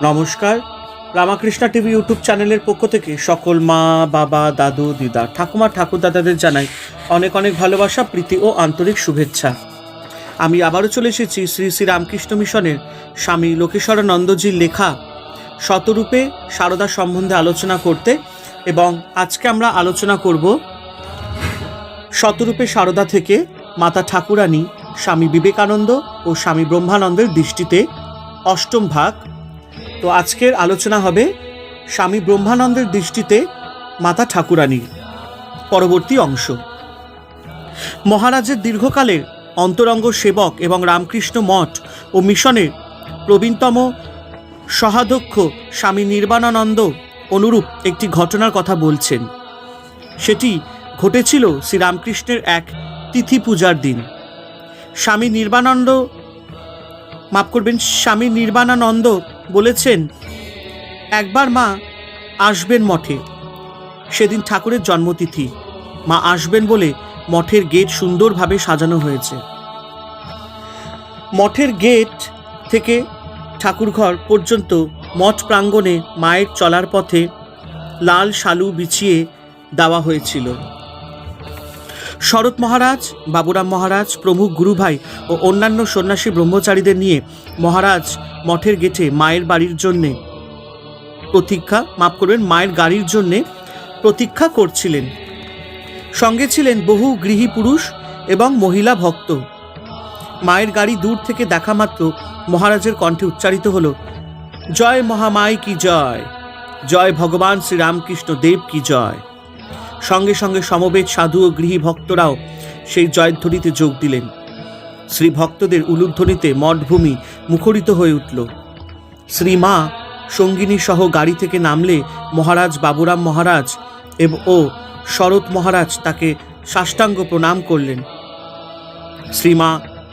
নমস্কার। Ramakrishna TV YouTube চ্যানেলের পক্ষ থেকে সকল মা, বাবা, দাদু, দিদা, ঠাকুমা ঠাকুর দাদাদের জানাই অনেক অনেক ভালোবাসা, প্রীতি ও আন্তরিক শুভেচ্ছা। আমি আবারও চলে এসেছি শ্রী শ্রী রামকৃষ্ণ মিশনের স্বামী লোকেশ্বরানন্দজির লেখা শতরূপে সারদা সম্বন্ধে আলোচনা করতে এবং আজকে আমরা আলোচনা করব শতরূপে সারদা থেকে মাতা ঠাকুরানী স্বামী বিবেকানন্দ ও স্বামী ব্রহ্মানন্দের দৃষ্টিতে অষ্টম ভাগ তো আজকের আলোচনা হবে স্বামী ব্রহ্মানন্দের দৃষ্টিতে মাতা ঠাকুরানীর পরবর্তী অংশ। মহারাজের দীর্ঘকালের অন্তরঙ্গ সেবক এবং রামকৃষ্ণ মঠ ও মিশনের প্রবীণতম সহাধ্যক্ষ স্বামী নির্বাণানন্দ অনুরূপ একটি ঘটনার কথা বলছেন। সেটি ঘটেছিল শ্রীরামকৃষ্ণের এক তিথি পূজার দিন। স্বামী নির্বাণানন্দ মাফ করবেন, স্বামী নির্বাণানন্দ বলেছেন, একবার মা আসবেন মঠে, সেদিন ঠাকুরের জন্মতিথি। মা আসবেন বলে মঠের গেট সুন্দরভাবে সাজানো হয়েছে। মঠের গেট থেকে ঠাকুরঘর পর্যন্ত মঠ প্রাঙ্গণে মায়ের চলার পথে লাল শালু বিছিয়ে দেওয়া হয়েছিল। শরৎ মহারাজ, বাবুরাম মহারাজ, প্রমুখ গুরুভাই ও অন্যান্য সন্ন্যাসী ব্রহ্মচারীদের নিয়ে মহারাজ মঠের গেটে মায়ের বাড়ির জন্যে প্রতীক্ষা, মাফ করবেন, মায়ের গাড়ির জন্যে প্রতীক্ষা করছিলেন। সঙ্গে ছিলেন বহু গৃহী পুরুষ এবং মহিলা ভক্ত। মায়ের গাড়ি দূর থেকে দেখা মাত্র মহারাজের কণ্ঠে উচ্চারিত হল, জয় মহামায় কি জয়? জয় ভগবান শ্রীরামকৃষ্ণ দেব কি জয়? সঙ্গে সঙ্গে সমবেত সাধু ও গৃহী ভক্তরাও সেই জয়ধ্বনিতে যোগ দিলেন। শ্রী ভক্তদের উলুধ্বনিতে মঠভূমি মুখরিত হয়ে উঠল। শ্রীমা সঙ্গিনী সহ গাড়ি থেকে নামলে মহারাজ বাবুরাম মহারাজ এবং ও শরৎ মহারাজ তাকে সাষ্টাঙ্গ প্রণাম করলেন। শ্রীমা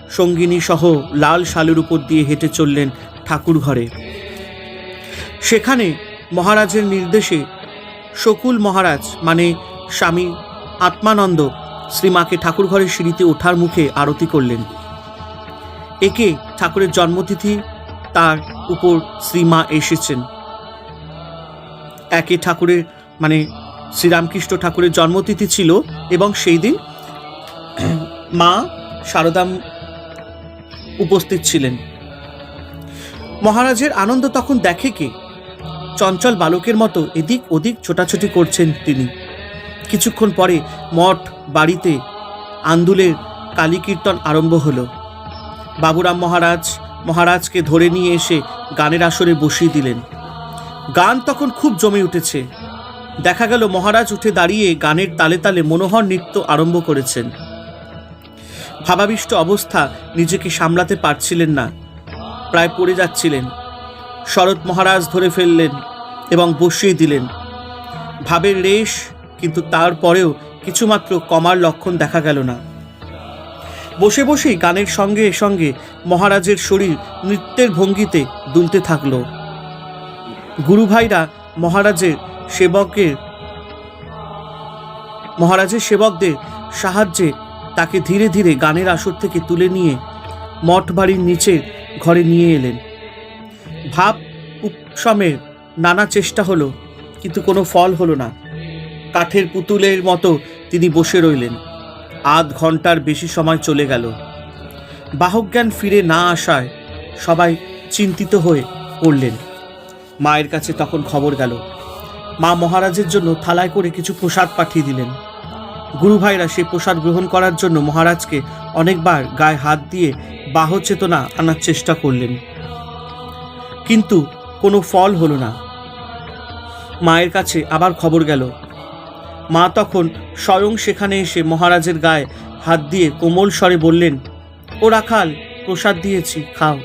সঙ্গিনী সহ লাল শালের উপর দিয়ে হেঁটে চললেন ঠাকুর ঘরে। সেখানে মহারাজের নির্দেশে শকুল মহারাজ মানে স্বামী আত্মানন্দ শ্রীমাকে ঠাকুর ঘরের সিঁড়িতে ওঠার মুখে আরতি করলেন। একে ঠাকুরের জন্মতিথি, তার উপর শ্রীমা এসেছেন। একে ঠাকুরের মানে শ্রীরামকৃষ্ণ ঠাকুরের জন্মতিথি ছিল এবং সেই দিন মা শারদাম উপস্থিত ছিলেন। মহারাজের আনন্দ তখন দেখে কে? চঞ্চল বালকের মতো এদিক ওদিক ছোটাছুটি করছেন তিনি। কিছুক্ষণ পরে মঠ বাড়িতে আন্দুলের কালী কীর্তন আরম্ভ হলো। বাবুরাম মহারাজ, মহারাজকে ধরে নিয়ে এসে গানের আসরে বসিয়ে দিলেন। গান তখন খুব জমে উঠেছে। দেখা গেল মহারাজ উঠে দাঁড়িয়ে গানের তালে তালে মনোহর নৃত্য আরম্ভ করেছেন। ভাবাবিষ্ট অবস্থা নিজেকে সামলাতে পারছিলেন না। প্রায় পড়ে যাচ্ছিলেন। শরৎ মহারাজ ধরে ফেললেন এবং বসিয়ে দিলেন। ভাবের রেশ কিন্তু তারপরেও কিছুমাত্র কমার লক্ষণ দেখা গেল না। বসে বসেই গানের সঙ্গে সঙ্গে মহারাজের শরীর নৃত্যের ভঙ্গিতে দুলতে থাকল। গুরুভাইরা মহারাজের সেবকের মহারাজের সেবকদের সাহায্যে তাকে ধীরে ধীরে গানের আসর থেকে তুলে নিয়ে মঠ বাড়ির নিচের ঘরে নিয়ে এলেন। ভাব, উপশমের নানা চেষ্টা হলো, কিন্তু কোনো ফল হলো না। কাঠের পুতুলের মতো তিনি বসে রইলেন। আধ ঘণ্টার বেশি সময় চলে গেল। বাহকজ্ঞান ফিরে না আসায় সবাই চিন্তিত হয়ে পড়লেন। মায়ের কাছে তখন খবর গেল। মা মহারাজের জন্য থালায় করে কিছু প্রসাদ পাঠিয়ে দিলেন। গুরুভাইরা সেই প্রসাদ গ্রহণ করার জন্য মহারাজকে অনেকবার গায়ে হাত দিয়ে বাহ চেতনা আনার চেষ্টা করলেন। কিন্তু কোনো ফল হলো না। মায়ের কাছে আবার খবর গেল। মা তখন স্বয়ং সেখানে এসে মহারাজের গায়ে হাত দিয়ে কোমল স্বরে বললেন, ও রাখাল, প্রসাদ দিয়েছি, খাও।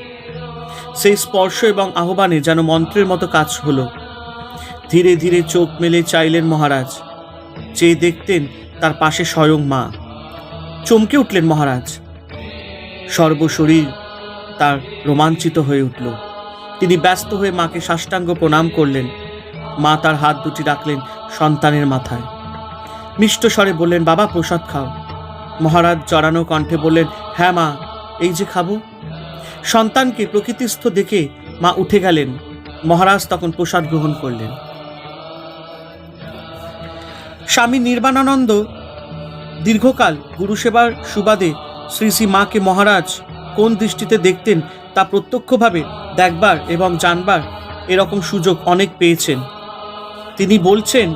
সেই স্পর্শ এবং আহ্বানে যেন মন্ত্রের মতো কাজ হলো। ধীরে ধীরে চোখ মেলে চাইলেন মহারাজ, চেয়ে দেখতেন তার পাশে স্বয়ং মা। চমকে উঠলেন মহারাজ। সর্বশরীর তার রোমাঞ্চিত হয়ে উঠল। তিনি ব্যস্ত হয়ে মাকে সাষ্টাঙ্গ প্রণাম করলেন। মা তার হাত দুটি রাখলেন সন্তানের মাথায়। মিষ্ট স্বরে বললেন, বাবা, প্রসাদ খাও। মহারাজ জড়ানো কণ্ঠে বললেন হ্যাঁ মা, এই যে খাব। সন্তানকে প্রকৃতিস্থ দেখে মা উঠে গেলেন। মহারাজ তখন প্রসাদ গ্রহণ করলেন। স্বামী নির্বাণানন্দ দীর্ঘকাল গুরুসেবার সুবাদে শ্রী শ্রী মাকে মহারাজ কোন দৃষ্টিতে দেখতেন তা প্রত্যক্ষভাবে দেখবার এবং জানবার এরকম সুযোগ অনেক পেয়েছেন। তিনি বলছেন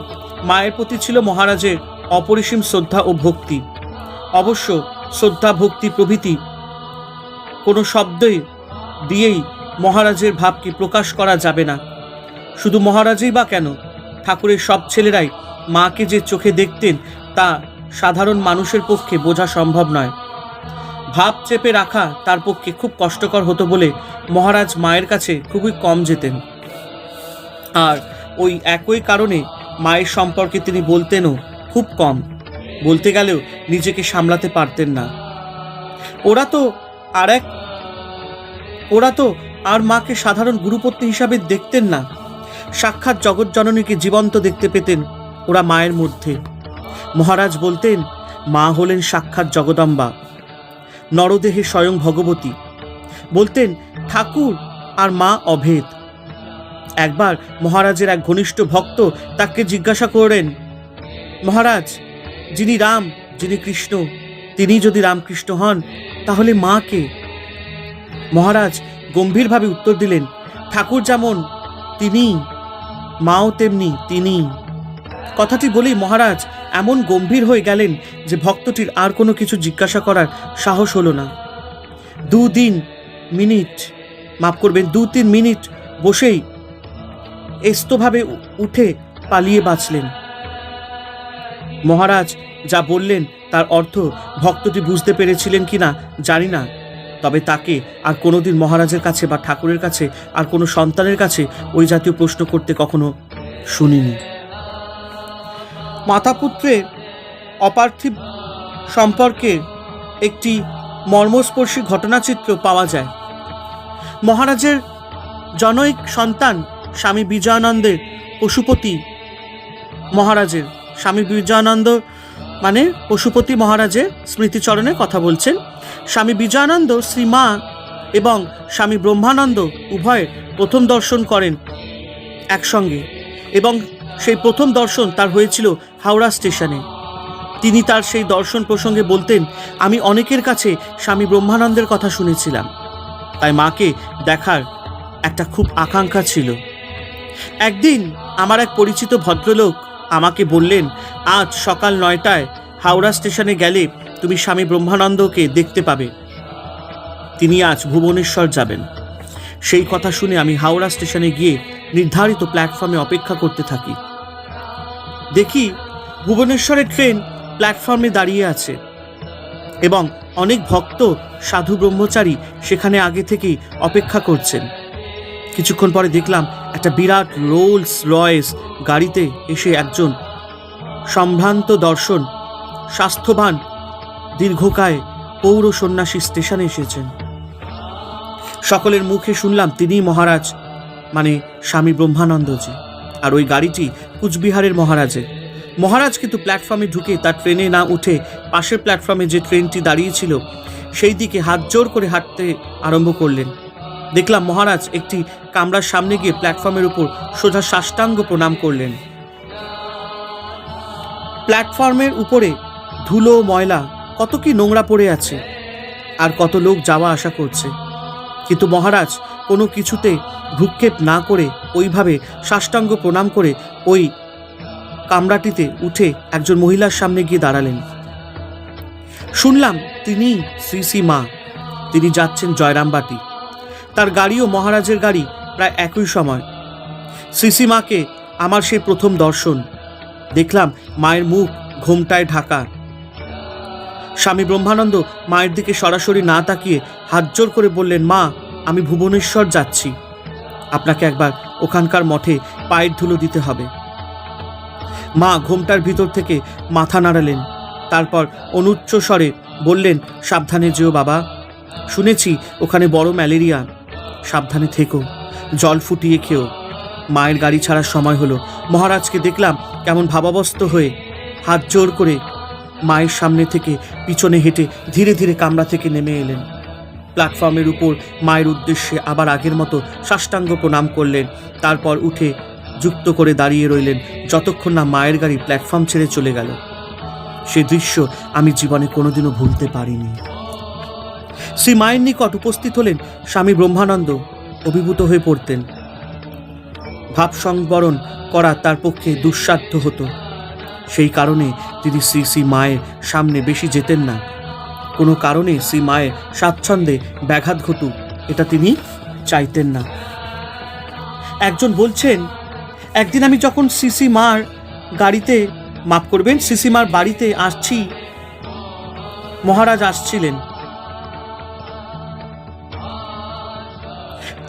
মায়ের প্রতি ছিল মহারাজের অপরিসীম শ্রদ্ধা ও ভক্তি। অবশ্য শ্রদ্ধা, ভক্তি প্রভৃতি কোনো শব্দই দিয়েই মহারাজের ভাবকে প্রকাশ করা যাবে না। শুধু মহারাজই বা কেন? ঠাকুরের সব ছেলেরাই মাকে যে চোখে দেখতেন তা সাধারণ মানুষের পক্ষে বোঝা সম্ভব নয়। ভাব চেপে রাখা তার পক্ষে খুব কষ্টকর হতো বলে মহারাজ মায়ের কাছে খুবই কম যেতেন। আর ওই একই কারণে মায়ের সম্পর্কে তিনি বলতেনও খুব কম। বলতে গেলেও নিজেকে সামলাতে পারতেন না। ওরা তো আর এক ওরা তো আর মাকে সাধারণ গুরুপত্নী হিসাবে দেখতেন না। সাক্ষাৎ জগৎজননীকে জীবন্ত দেখতে পেতেন ওরা মায়ের মধ্যে। মহারাজ বলতেন, মা হলেন সাক্ষাৎ জগদম্বা, নরদেহে স্বয়ং ভগবতী। বলতেন, ঠাকুর আর মা অভেদ। একবার মহারাজের এক ঘনিষ্ঠ ভক্ত তাকে জিজ্ঞাসা করেন মহারাজ, যিনি রাম, যিনি কৃষ্ণ, তিনি যদি রামকৃষ্ণ হন, তাহলে মা কে? মহারাজ গম্ভীরভাবে উত্তর দিলেন, ঠাকুর যেমন তিনি, মাও তেমনি তিনি। কথাটি বলেই মহারাজ এমন গম্ভীর হয়ে গেলেন যে ভক্তটির আর কোনো কিছু জিজ্ঞাসা করার সাহস হলো না। দুদিন মিনিট, মাফ করবেন, দু তিন মিনিট বসেই এস্তভাবে উঠে পালিয়ে বাঁচলেন। মহারাজ যা বললেন তার অর্থ ভক্তটি বুঝতে পেরেছিলেন কিনা জানি না, তবে তাকে আর কোনোদিন মহারাজের কাছে বা ঠাকুরের কাছে আর কোনো সন্তানের কাছে ওই জাতীয় প্রশ্ন করতে কখনো শুনিনি। মাতাপুত্রের অপার্থিব সম্পর্কে একটি মর্মস্পর্শী ঘটনাচিত্র পাওয়া যায়। মহারাজের জনৈক সন্তান স্বামী বিজয়ানন্দের পশুপতি মহারাজের। স্বামী বিজয়ানন্দ মানে পশুপতি মহারাজের স্মৃতিচরণে কথা বলছেন। স্বামী বিজয়ানন্দ শ্রীমা এবং স্বামী ব্রহ্মানন্দ উভয় প্রথম দর্শন করেন একসঙ্গে এবং সেই প্রথম দর্শন তার হয়েছিল হাওড়া স্টেশনে। তিনি তার সেই দর্শন প্রসঙ্গে বলতেন, আমি অনেকের কাছে স্বামী ব্রহ্মানন্দের কথা শুনেছিলাম। তাই মাকে দেখার একটা খুব আকাঙ্ক্ষা ছিল। একদিন আমার এক পরিচিত ভদ্রলোক আমাকে বললেন, আজ সকাল নয়টায় হাওড়া স্টেশনে গেলে তুমি স্বামী ব্রহ্মানন্দকে দেখতে পাবে। তিনি আজ ভুবনেশ্বর যাবেন। সেই কথা শুনে আমি হাওড়া স্টেশনে গিয়ে নির্ধারিত প্ল্যাটফর্মে অপেক্ষা করতে থাকি। দেখি ভুবনেশ্বরের ট্রেন প্ল্যাটফর্মে দাঁড়িয়ে আছে এবং অনেক ভক্ত, সাধু ব্রহ্মচারী সেখানে আগে থেকেই অপেক্ষা করছেন। কিছুক্ষণ পরে দেখলাম একটা বিরাট রোলস রয়েস গাড়িতে এসে একজন সম্ভ্রান্ত দর্শন, স্বাস্থ্যবান, দীর্ঘকায় পৌর সন্ন্যাসী স্টেশনে এসেছেন। সকলের মুখে শুনলাম তিনিই মহারাজ মানে স্বামী ব্রহ্মানন্দজি, আর ওই গাড়িটি কুচবিহারের মহারাজের। মহারাজ কিন্তু প্ল্যাটফর্মে ঢুকে তার ট্রেনে না উঠে পাশের প্ল্যাটফর্মে যে ট্রেনটি দাঁড়িয়েছিল, সেই দিকে হাত জোর করে হাঁটতে আরম্ভ করলেন। দেখলাম মহারাজ একটি কামরার সামনে গিয়ে প্ল্যাটফর্মের উপর সোজা সাষ্টাঙ্গ প্রণাম করলেন। প্ল্যাটফর্মের উপরে ধুলো, ময়লা, কত কি নোংরা পড়ে আছে আর কত লোক যাওয়া আসা করছে। কিন্তু মহারাজ কোনো কিছুতে ভ্রুক্ষেপ না করে ওইভাবে সাষ্টাঙ্গ প্রণাম করে ওই কামরাটিতে উঠে একজন মহিলার সামনে গিয়ে দাঁড়ালেন। শুনলাম তিনি শ্রী শ্রী মা, তিনি যাচ্ছেন জয়রামবাটি। তার গাড়িও মহারাজের গাড়ি প্রায় একই সময়। শ্রী মাকে আমার সেই প্রথম দর্শন। দেখলাম মায়ের মুখ ঘোমটায় ঢাকা স্বামী ব্রহ্মানন্দ মায়ের দিকে সরাসরি না তাকিয়ে হাত জোর করে বললেন, মা, আমি ভুবনেশ্বর যাচ্ছি। আপনাকে একবার ওখানকার মঠে পায়ের ধুলো দিতে হবে। মা ঘোমটার ভিতর থেকে মাথা নাড়ালেন। তারপর অনুচ্চ স্বরে বললেন, সাবধানে যেও বাবা। শুনেছি ওখানে বড় ম্যালেরিয়া। সাবধানে থেকো। জল ফুটিয়ে খেও। মায়ের গাড়ি ছাড়ার সময় হলো। মহারাজকে দেখলাম কেমন ভাবাবস্ত হয়ে হাত জোর করে মায়ের সামনে থেকে পিছনে হেঁটে ধীরে ধীরে কামরা থেকে নেমে এলেন। প্ল্যাটফর্মের উপর মায়ের উদ্দেশ্যে আবার আগের মতো সাষ্টাঙ্গ প্রণাম করলেন। তারপর উঠে যুক্ত করে দাঁড়িয়ে রইলেন যতক্ষণ না মায়ের গাড়ি প্ল্যাটফর্ম ছেড়ে চলে গেল। সে দৃশ্য আমি জীবনে কোনোদিনও ভুলতে পারিনি। শ্রী মায়ের নিকট উপস্থিত হলেন স্বামী ব্রহ্মানন্দ, অভিভূত হয়ে পড়তেন। ভাব সংবরণ করা তার পক্ষে দুঃসাধ্য হতো। সেই কারণে তিনি শ্রী শ্রী মায়ের সামনে বেশি যেতেন না। কোনো কারণে শ্রী মায়ের স্বাচ্ছন্দ্যে ব্যাঘাত ঘটুক, এটা তিনি চাইতেন না। একজন বলছেন, একদিন আমি যখন সিসি মার গাড়িতে, মাফ করবেন সিসি মার বাড়িতে আসছি, মহারাজ আসছিলেন।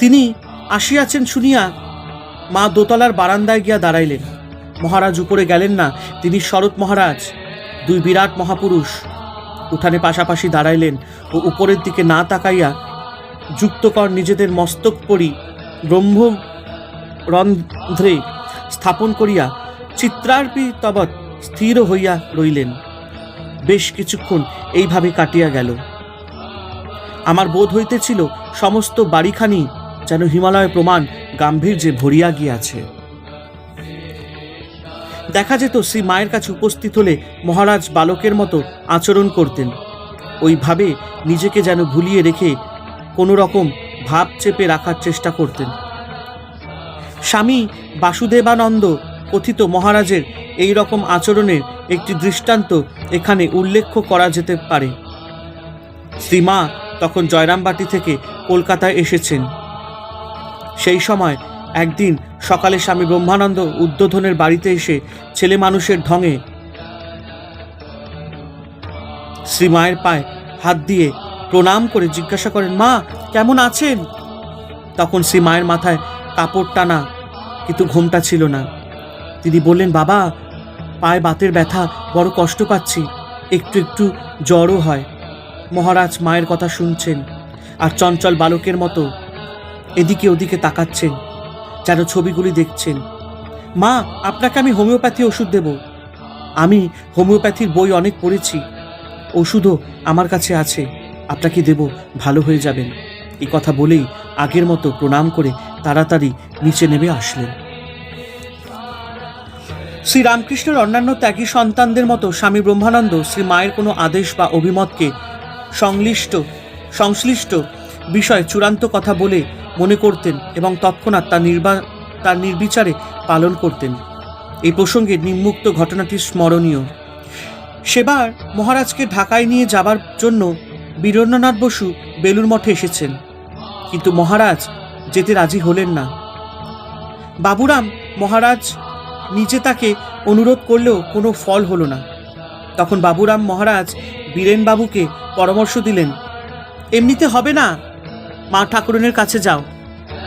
তিনি আসিয়াছেন শুনিয়া মা দোতলার বারান্দায় গিয়া দাঁড়াইলেন। মহারাজ উপরে গেলেন না, তিনি শরৎ মহারাজ, দুই বিরাট মহাপুরুষ। উঠানে পাশাপাশি দাঁড়াইলেন ও উপরের দিকে না তাকাইয়া যুক্তকর নিজেদের মস্তক পরি ব্রহ্ম রন্ধ্রে স্থাপন করিয়া চিত্রার্পিতবৎ স্থির হইয়া রইলেন। বেশ কিছুক্ষণ এইভাবে কাটিয়া গেল। আমার বোধ হইতেছিল সমস্ত বাড়িখানি যেন হিমালয় প্রমাণ গাম্ভীর্যে ভরিয়া গিয়াছে। দেখা যেত শ্রী মায়ের কাছে উপস্থিত হলে মহারাজ বালকের মতো আচরণ করতেন। ওইভাবে নিজেকে যেন ভুলিয়ে রেখে কোনো রকম ভাব চেপে রাখার চেষ্টা করতেন। স্বামী বাসুদেবানন্দ কথিত মহারাজের এই রকম আচরণের একটি দৃষ্টান্ত এখানে উল্লেখ করা যেতে পারে। শ্রীমা তখন জয়রামবাটি থেকে কলকাতায় এসেছেন। সেই সময় একদিন সকালে স্বামী ব্রহ্মানন্দ উদ্বোধনের বাড়িতে এসে ছেলে মানুষের ঢঙে শ্রীমায়ের পায়ে হাত দিয়ে প্রণাম করে জিজ্ঞাসা করেন, মা, কেমন আছেন? তখন শ্রী মায়ের মাথায় কাপড় টানা, কিন্তু ঘুমটা ছিল না। তিনি বললেন, বাবা, পায়ে বাতের ব্যথা, বড় কষ্ট পাচ্ছি, একটু একটু জ্বরও হয়। মহারাজ মায়ের কথা শুনছেন, আর চঞ্চল বালকের মতো এদিকে ওদিকে তাকাচ্ছেন, যেন ছবিগুলি দেখছেন। মা, আপনাকে আমি হোমিওপ্যাথি ওষুধ দেব। আমি হোমিওপ্যাথির বই অনেক পড়েছি। ওষুধও আমার কাছে আছে। আপনাকে দেব, ভালো হয়ে যাবেন। এই কথা বলেই আগের মতো প্রণাম করে তাড়াতাড়ি নিচে নেমে আসলেন। শ্রী রামকৃষ্ণের অন্যান্য ত্যাগী সন্তানদের মতো স্বামী ব্রহ্মানন্দ শ্রী মায়ের কোনো আদেশ বা অভিমতকে সংশ্লিষ্ট সংশ্লিষ্ট বিষয় চূড়ান্ত কথা বলে মনে করতেন এবং তৎক্ষণাৎ তার নির্বা, তার নির্বিচারে পালন করতেন। এই প্রসঙ্গে নিম্মুক্ত ঘটনাটি স্মরণীয়। সেবার মহারাজকে ঢাকায় নিয়ে যাবার জন্য বীরেন্দ্রনাথ বসু বেলুর মঠে এসেছেন। কিন্তু মহারাজ যেতে রাজি হলেন না। বাবুরাম মহারাজ নিজে তাকে অনুরোধ করলেও কোনো ফল হলো না। তখন বাবুরাম মহারাজ বীরেনবাবুকে পরামর্শ দিলেন, এমনিতে হবে না মা ঠাকুরনের কাছে যাও।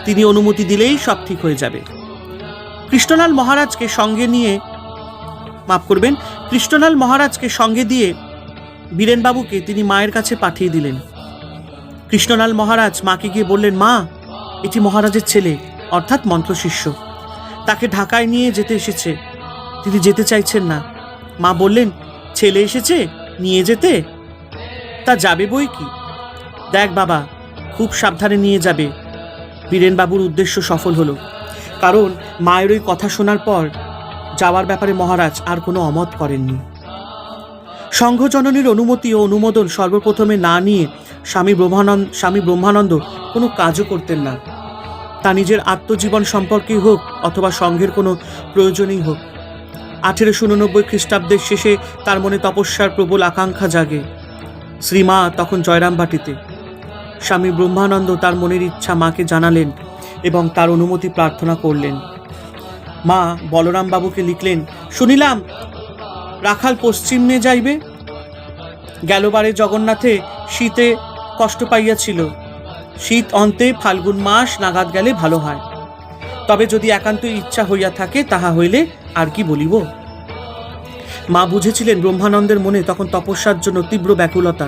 তিনি অনুমতি দিলেই সব ঠিক হয়ে যাবে। কৃষ্ণলাল মহারাজকে সঙ্গে নিয়ে, মাফ করবেন, কৃষ্ণলাল মহারাজকে সঙ্গে দিয়ে বীরেনবাবুকে তিনি মায়ের কাছে পাঠিয়ে দিলেন। কৃষ্ণলাল মহারাজ মাকে গিয়ে বললেন, মা, এটি মহারাজের ছেলে, অর্থাৎ মন্ত্রশিষ্য। তাকে ঢাকায় নিয়ে যেতে এসেছে। তিনি যেতে চাইছেন না। মা বললেন, ছেলে এসেছে, নিয়ে যেতে? তা যাবে বই কি? দেখ বাবা খুব সাবধানে নিয়ে যাবে। বীরেনবাবুর উদ্দেশ্য সফল হলো। কারণ মায়ের ওই কথা শোনার পর যাওয়ার ব্যাপারে মহারাজ আর কোনো অমত করেননি। সংঘজননীর অনুমতি ও অনুমোদন সর্বপ্রথমে না নিয়ে স্বামী ব্রহ্মানন্দ স্বামী ব্রহ্মানন্দ কোনো কাজও করতেন না। তা নিজের আত্মজীবন সম্পর্কেই হোক অথবা সংঘের কোনো প্রয়োজনেই হোক। আঠেরোশো উননব্বই খ্রিস্টাব্দের শেষে তার মনে তপস্যার প্রবল আকাঙ্ক্ষা জাগে। শ্রীমা তখন জয়রামবাটিতে। স্বামী ব্রহ্মানন্দ তার মনের ইচ্ছা মাকে জানালেন এবং তার অনুমতি প্রার্থনা করলেন। মা বলরাম বাবুকে লিখলেন, শুনিলাম, রাখাল পশ্চিমে যাইবে? গেলবারে জগন্নাথে শীতে কষ্ট পাইয়াছিল। শীত অন্তে ফাল্গুন মাস নাগাদ গেলে ভালো হয়। তবে যদি একান্ত ইচ্ছা হইয়া থাকে, তাহা হইলে আর কি বলিব? মা বুঝেছিলেন ব্রহ্মানন্দের মনে তখন তপস্যার জন্য তীব্র ব্যাকুলতা।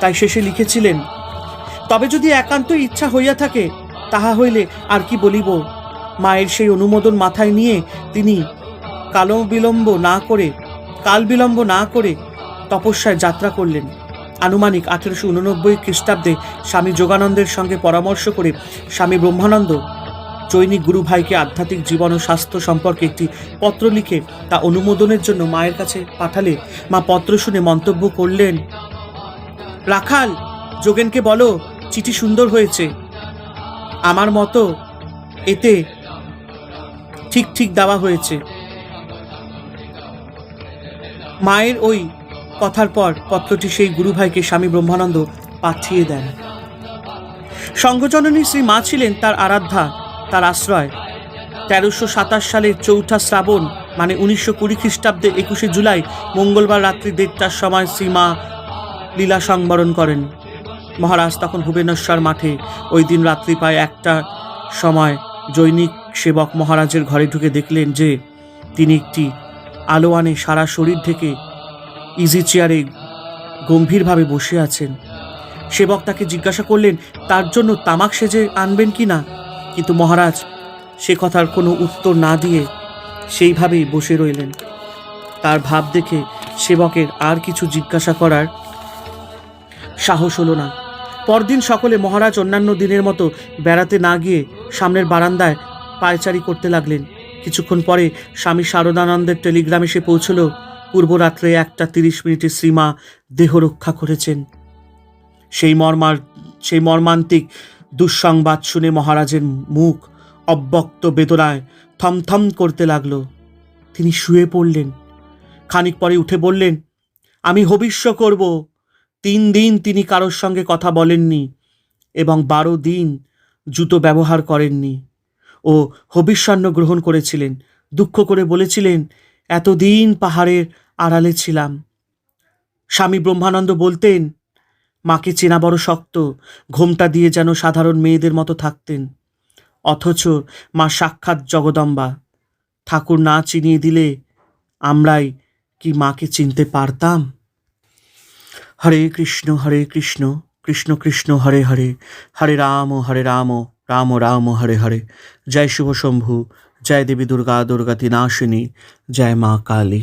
তাই শেষে লিখেছিলেন তবে যদি একান্ত ইচ্ছা হইয়া থাকে, তাহা হইলে আর কি বলিব? মায়ের সেই অনুমোদন মাথায় নিয়ে তিনি কাল বিলম্ব না করে, কাল বিলম্ব না করে তপস্যায় যাত্রা করলেন। আনুমানিক আঠেরোশো উননব্বই খ্রিস্টাব্দে স্বামী যোগানন্দের সঙ্গে পরামর্শ করে স্বামী ব্রহ্মানন্দ চৈনিক গুরু ভাইকে আধ্যাত্মিক জীবন ও স্বাস্থ্য সম্পর্কে একটি পত্র লিখে তা অনুমোদনের জন্য মায়ের কাছে পাঠালে। মা পত্র শুনে মন্তব্য করলেন, রাখাল, যোগেনকে বলো চিঠি সুন্দর হয়েছে। আমার মতো এতে ঠিক ঠিক দেওয়া হয়েছে। মায়ের ওই কথার পর পত্রটি সেই গুরুভাইকে স্বামী ব্রহ্মানন্দ পাঠিয়ে দেন। সংঘজননী শ্রী মা ছিলেন তার আরাধ্যা, তার আশ্রয়। তেরোশো সাতাশ সালের চৌঠা শ্রাবণ মানে উনিশশো কুড়ি খ্রিস্টাব্দে একুশে জুলাই, মঙ্গলবার রাত্রি দেড়টার সময় শ্রী মা লীলা সংবরণ করেন। মহারাজ তখন ভুবনেশ্বর মাঠে ওই দিন রাত্রি প্রায় একটা সময় জৈনিক সেবক মহারাজের ঘরে ঢুকে দেখলেন যে তিনি একটি আলোয়ানে সারা শরীর থেকে ইজি চেয়ারে গম্ভীরভাবে বসে আছেন। সেবক তাকে জিজ্ঞাসা করলেন, তার জন্য তামাক সেজে আনবেন কি না? কিন্তু মহারাজ সে কথার কোনো উত্তর না দিয়ে সেইভাবেই বসে রইলেন। তার ভাব দেখে সেবকের আর কিছু জিজ্ঞাসা করার সাহস হলো না। পরদিন সকলে মহারাজ অন্যান্য দিনের মতো বেড়াতে না গিয়ে সামনের বারান্দায় পায়চারি করতে লাগলেন। কিছুক্ষণ পরে স্বামী শারদানন্দের টেলিগ্রাম এসে পৌঁছল। পূর্বরাত্রে একটা তিরিশ মিনিটে শ্রীমা দেহ রক্ষা করেছেন। সেই মর্মার, সেই মর্মান্তিক দুঃসংবাদ শুনে মহারাজের মুখ অব্যক্ত বেদনায় থমথম করতে লাগল। তিনি শুয়ে পড়লেন। খানিক পরে উঠে বললেন, আমি হবিষ্য করব। তিন দিন তিনি কারোর সঙ্গে কথা বলেননি এবং বারো দিন জুতো ব্যবহার করেননি। ও হবিষ্যান্ন গ্রহণ করেছিলেন। দুঃখ করে বলেছিলেন, এতদিন পাহাড়ের আড়ালে ছিলাম। স্বামী ব্রহ্মানন্দ বলতেন, মাকে চেনা বড় শক্ত, ঘোমটা দিয়ে যেন সাধারণ মেয়েদের মতো থাকতেন। অথচ মা সাক্ষাৎ জগদম্বা। ঠাকুর না চিনিয়ে দিলে আমরাই কি মাকে চিনতে পারতাম? হরে কৃষ্ণ হরে কৃষ্ণ কৃষ্ণ কৃষ্ণ, হরে হরে হরে রাম হরে রাম রাম রাম, হরে হরে। জয় শুভ শম্ভু, জয় দেবী দুর্গা দুর্গাতি নাশিনী জয় মা কালী।